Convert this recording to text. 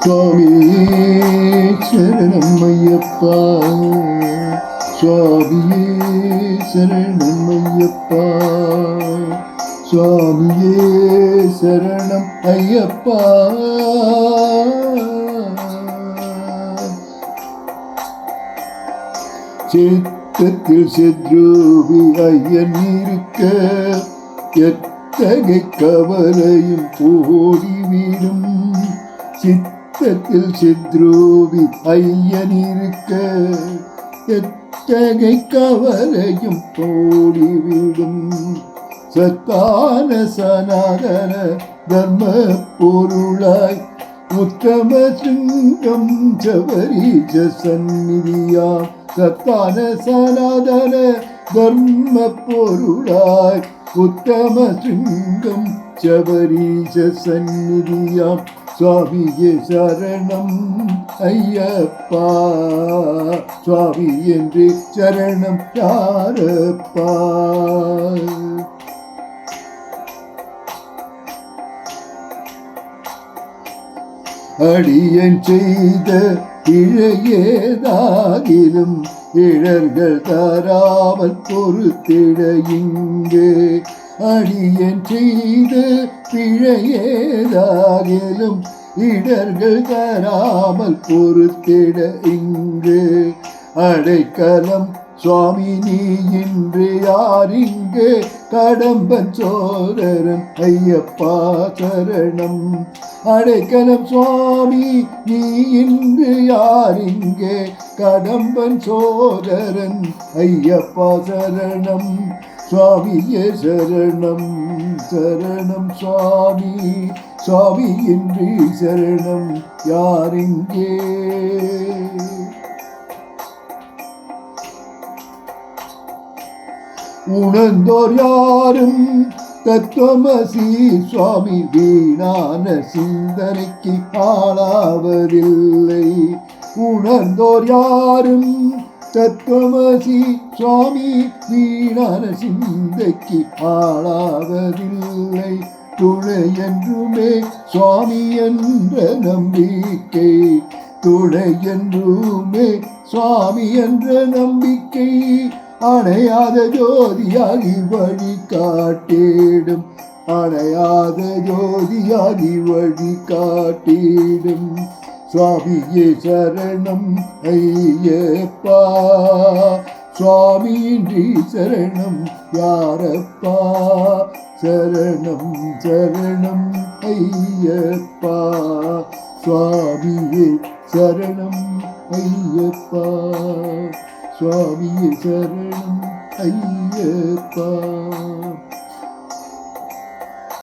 சுவாமி சரணம் ஐயப்பா. சுவாமியே சரணம் ஐயப்பா. சுவாமியே சரணம் ஐயப்பா. சித்தத்தில் செத்ரூபி ஐயன் இருக்க எத்தகை கவலையும் ஓடிவிடும் சித்தத்தில் செத்ரூபி ஐயன் இருக்க எத்தகை கவலையும் ஓடிவிடும் சத்தான சனாதன தர்ம பொருளாய் உத்தம சிங்கம் ஜவரீஜ சந்நிதியா. சத்தான சனாதன தர்ம பொருளாய் உத்தம சிங்கம் ஜவரீஜ சந்நிதியாம் சுவாமியே சரணம் ஐயப்பா. சுவாமி என்று சரணம் யாரப்பா? அடியன் செய்த இழையேதாகிலும் இழர்கள் தராமல் பொறுத்திட இங்கே அடியன் செய்த பிழையேதாகிலும் இடர்கள் தராமல் பொறுத்திட இங்கு அடைக்கலம். சுவாமி நீ இன்று யார் இங்கு? கடம்பன் சோதரன் ஐயப்பா சரணம். அடைக்கலம் சுவாமி நீ இன்று யார் இங்கே? கடம்பன் சோதரன் ஐயப்பா சரணம். சுவாமியே சரணம் சரணம் சுவாமி சுவாமி இன்றி சரணம் யாரிங்கே? உணர்ந்தோர் யாரும் தத்துவமசி சுவாமி வீணான சிந்தனைக்கு ஆளாவதில்லை. உணர்ந்தோர் யாரும் தத்துவசி சுவாமி வீணான சிந்தைக்கு ஆளாவதில்லை. துணை என்றுமே சுவாமி என்ற நம்பிக்கை. துணை என்றுமே சுவாமி என்ற நம்பிக்கை. அணையாத ஜோதியாகி வழி காட்டிடும். அணையாத ஜோதியாகி வழி காட்டிடும். சுவாமியே சரணம் ஐயப்பா சுவாமியின்றி சரணம் யாரப்பா சரணம் சரணம் ஐயப்பா சுவாமியே சரணம் ஐயப்பா சுவாமியே சரணம் ஐயப்பா